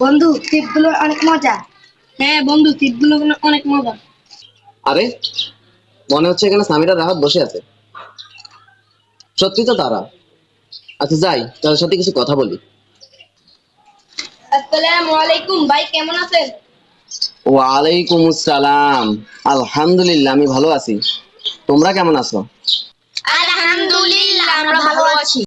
বন্ধু টিপগুলো অনেক মজা। হ্যাঁ বন্ধু টিপগুলো অনেক মজা। আরে মনে হচ্ছে এখানে সামিরা রাহাত বসে আছে। সত্যি তো তারা। আচ্ছা যাই তাদের সাথে কিছু কথা বলি। আসসালামু আলাইকুম ভাই কেমন আছেন? ওয়ালাইকুম আসসালাম। আলহামদুলিল্লাহ আমি ভালো আছি। তোমরা কেমন আছো? আলহামদুলিল্লাহ আমরা ভালো আছি।